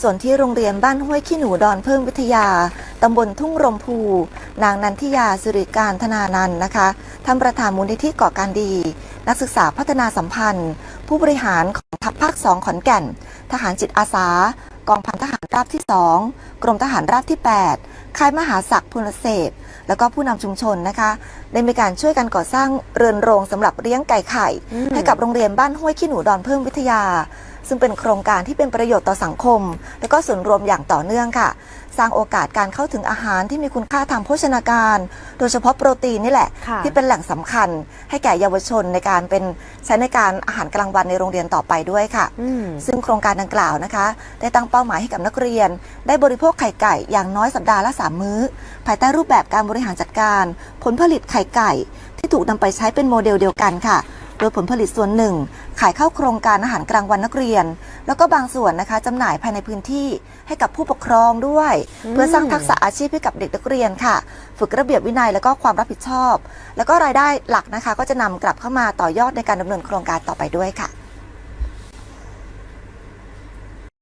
ส่วนที่โรงเรียนบ้านห้วยขี้หนูดอนเพิ่มวิทยา ตำบลทุ่งรมพู นางนันทิยาสิริการธนานันนะคะท่านประธานมูลนิธิก่อการดี นักศึกษาพัฒนาสัมพันธ์ ผู้บริหารของทัพภาคสองขอนแก่น ทหารจิตอาสา กองพันทหารราบที่ 2 กรมทหารราบที่ 8 ค่ายมหาศักดิ์พลเสพแล้วก็ผู้นำชุมชนนะคะ ได้มีการช่วยกันก่อสร้างเรือนโรงสำหรับเลี้ยงไก่ไข่ ให้กับโรงเรียนบ้านห้วยขี้หนูดอนเพิ่มวิทยา ซึ่งเป็นโครงการที่เป็นประโยชน์ต่อสังคม และก็ส่วนรวมอย่างต่อเนื่องค่ะ สร้างโอกาสการเข้าถึงอาหารที่มีคุณค่าทางโภชนาการ โดยเฉพาะโปรตีนนี่แหละค่ะที่เป็นแหล่งสำคัญ ให้แก่เยาวชนในการเป็นใช้ในการอาหารกลางวันในโรงเรียนต่อไปด้วยค่ะอืมซึ่งโครงการดังกล่าวนะคะ ได้ตั้งเป้าหมายให้กับนักเรียน ได้บริโภคไข่ไก่อย่างน้อยสัปดาห์ละ3มื้อ ภายใต้รูปแบบการบริหารจัดการ ผลผลิตไข่ไก่ ที่ถูกนำไปใช้เป็นโมเดลเดียวกันค่ะ โดยผลผลิตส่วนหนึ่ง ขายเข้าโครงการอาหารกลางวันนักเรียน แล้วก็บางส่วนนะคะจำหน่ายภายในพื้นที่ให้กับผู้ปกครองด้วยอืมเพื่อสร้างทักษะอาชีพให้กับเด็กนักเรียนค่ะ ฝึกระเบียบวินัยแล้วก็ความรับผิดชอบ แล้วก็รายได้หลักนะคะ ก็จะนำกลับเข้ามาต่อยอดในการดำเนินโครงการต่อไปด้วยค่ะ